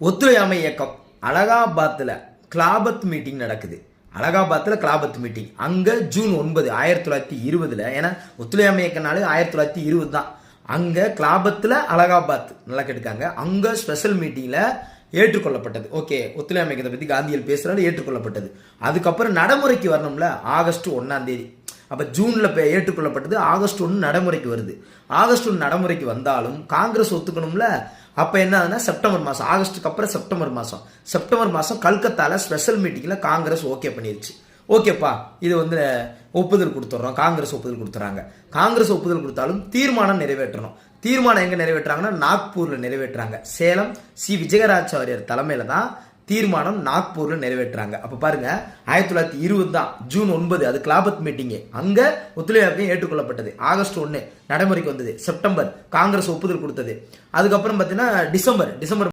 ஒத்துழையாமை இயக்கம். அலகாபாத்தில் கிளாபத் மீட்டிங் நடக்குது. அலகாபாத்தில் கிளாபத் மீட்டிங் அங்கே ஜூன் ஒன்பது ஆயிரத்தி தொள்ளாயிரத்தி இருபதில் ஏன்னா ஒத்துழையாமை இயக்கனாலே ஆயிரத்தி தொள்ளாயிரத்தி இருபது தான். அங்கே கிளாபத்தில் அலகாபாத் நல்லா கேட்டுக்காங்க அங்கே ஸ்பெஷல் மீட்டிங்கில் ஏற்றுக்கொள்ளப்பட்டது. ஓகே ஒத்துழையாமை இயக்கத்தை பற்றி காந்தியல் பேசுகிறாரு ஏற்றுக்கொள்ளப்பட்டது. அதுக்கப்புறம் நடைமுறைக்கு வரணும்ல ஆகஸ்ட் ஒன்றாம் தேதி. அப்போ ஜூனில் இப்போ ஏற்றுக்கொள்ளப்பட்டது ஆகஸ்ட் ஒன்று நடைமுறைக்கு வருது. ஆகஸ்ட் ஒன்று நடைமுறைக்கு வந்தாலும் காங்கிரஸ் ஒத்துக்கணும்ல அப்போ என்ன ஆகுதுன்னா செப்டம்பர் மாதம் ஆகஸ்ட்டுக்கு அப்புறம் செப்டம்பர் மாதம் செப்டம்பர் மாதம் கல்கத்தாவில் ஸ்பெஷல் மீட்டிங்கில் காங்கிரஸ் ஓகே பண்ணிருச்சு. ஓகேப்பா இது வந்து ஒப்புதல் கொடுத்துட்றோம். காங்கிரஸ் ஒப்புதல் கொடுத்துறாங்க. காங்கிரஸ் ஒப்புதல் கொடுத்தாலும் தீர்மானம் நிறைவேற்றணும். தீர்மானம் எங்கே நிறைவேற்றுறாங்கன்னா நாக்பூரில் நிறைவேற்றுறாங்க. சேலம் சி. விஜயராஜாரியர் தலைமையில் தான் தீர்மானம் நாக்பூர்ல நிறைவேற்றுறாங்க. அப்ப பாருங்க ஆயிரத்தி தொள்ளாயிரத்தி இருபது தான் ஜூன் ஒன்பது அது கிளாபத் மீட்டிங்கு அங்க ஒத்துழையாமையும் ஏற்றுக்கொள்ளப்பட்டது. ஆகஸ்ட் ஒன்று நடைமுறைக்கு வந்தது. செப்டம்பர் காங்கிரஸ் ஒப்புதல் கொடுத்தது. அதுக்கப்புறம் பார்த்தீங்கன்னா டிசம்பர் டிசம்பர்